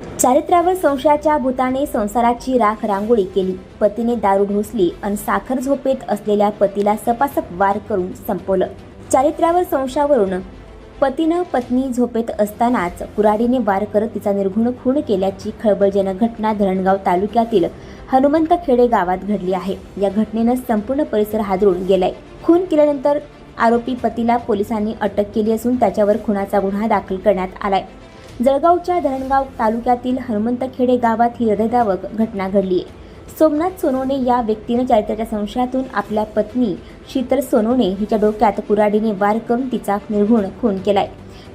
चारित्र्यावर संशयाच्या भूताने संसाराची राख रांगोळी केली. पतीने दारू ढोसली आणि साखर झोपेत असलेल्या पतीला सपासप वार करून संपवलं. चारित्र्यावर संशयावरून पतीनं पत्नी झोपेत असतानाच कुऱ्हाडीने वार करत तिचा निर्घुण खून केल्याची खळबळजनक घटना धरणगाव तालुक्यातील हनुमंत खेडे गावात घडली आहे. या घटनेनं संपूर्ण परिसर हादरून गेलाय. खून केल्यानंतर आरोपी पतीला पोलिसांनी अटक केली असून त्याच्यावर खुनाचा गुन्हा दाखल करण्यात आलाय. जळगावच्या धरणगाव तालुक्यातील हनुमंतखेडे गावात ही हृदयदावक घटना घडली. आहे सोमनाथ सोनवणे या व्यक्तीनं चारित्र्याच्या संशयातून आपल्या पत्नी शीतल सोनवणे हिच्या डोक्यात कुऱ्हाडीने वार करून तिचा निर्घुण खून केलाय.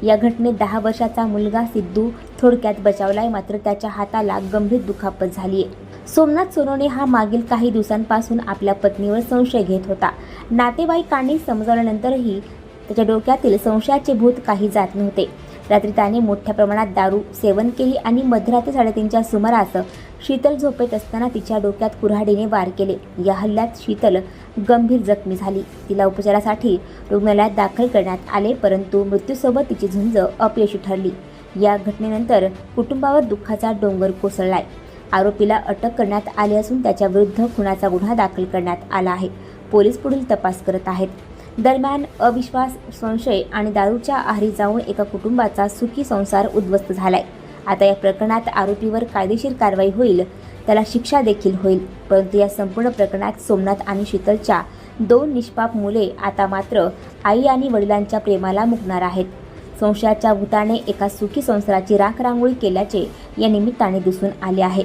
या घटनेत दहा वर्षाचा मुलगा सिद्धू थोडक्यात बचावलाय मात्र त्याच्या हाताला गंभीर दुखापत झाली आहे सोमनाथ सोनवणे हा मागील काही दिवसांपासून आपल्या पत्नीवर संशय घेत होता. नातेवाईकांनी समजावल्यानंतरही त्याच्या डोक्यातील संशयाचे भूत काही जात नव्हते. रात्री त्याने मोठ्या प्रमाणात दारू सेवन केली आणि मध्यरात्री साडेतीनच्या सुमारास शीतल झोपेत असताना तिच्या डोक्यात कुऱ्हाडीने वार केले. या हल्ल्यात शीतल गंभीर जखमी झाली. तिला उपचारासाठी रुग्णालयात दाखल करण्यात आले परंतु मृत्यूसोबत तिची झुंज अपयशी ठरली. या घटनेनंतर कुटुंबावर दुःखाचा डोंगर कोसळलाय. आरोपीला अटक करण्यात आली असून त्याच्या विरुद्ध खुनाचा गुन्हा दाखल करण्यात आला आहे. पोलीस पुढील तपास करत आहेत. दरम्यान अविश्वास संशय आणि दारूच्या आहारी जाऊन एका कुटुंबाचा सुखी संसार उद्ध्वस्त झालाय. आता या प्रकरणात आरोपीवर कायदेशीर कारवाई होईल त्याला शिक्षा देखील होईल. परंतु या संपूर्ण प्रकरणात सोमनाथ आणि शीतलच्या दोन निष्पाप मुले आता मात्र आई आणि वडिलांच्या प्रेमाला मुकणार आहेत. संशयाच्या भूताने एका सुखी संसाराची राख रांगोळी केल्याचे या निमित्ताने दिसून आले आहे.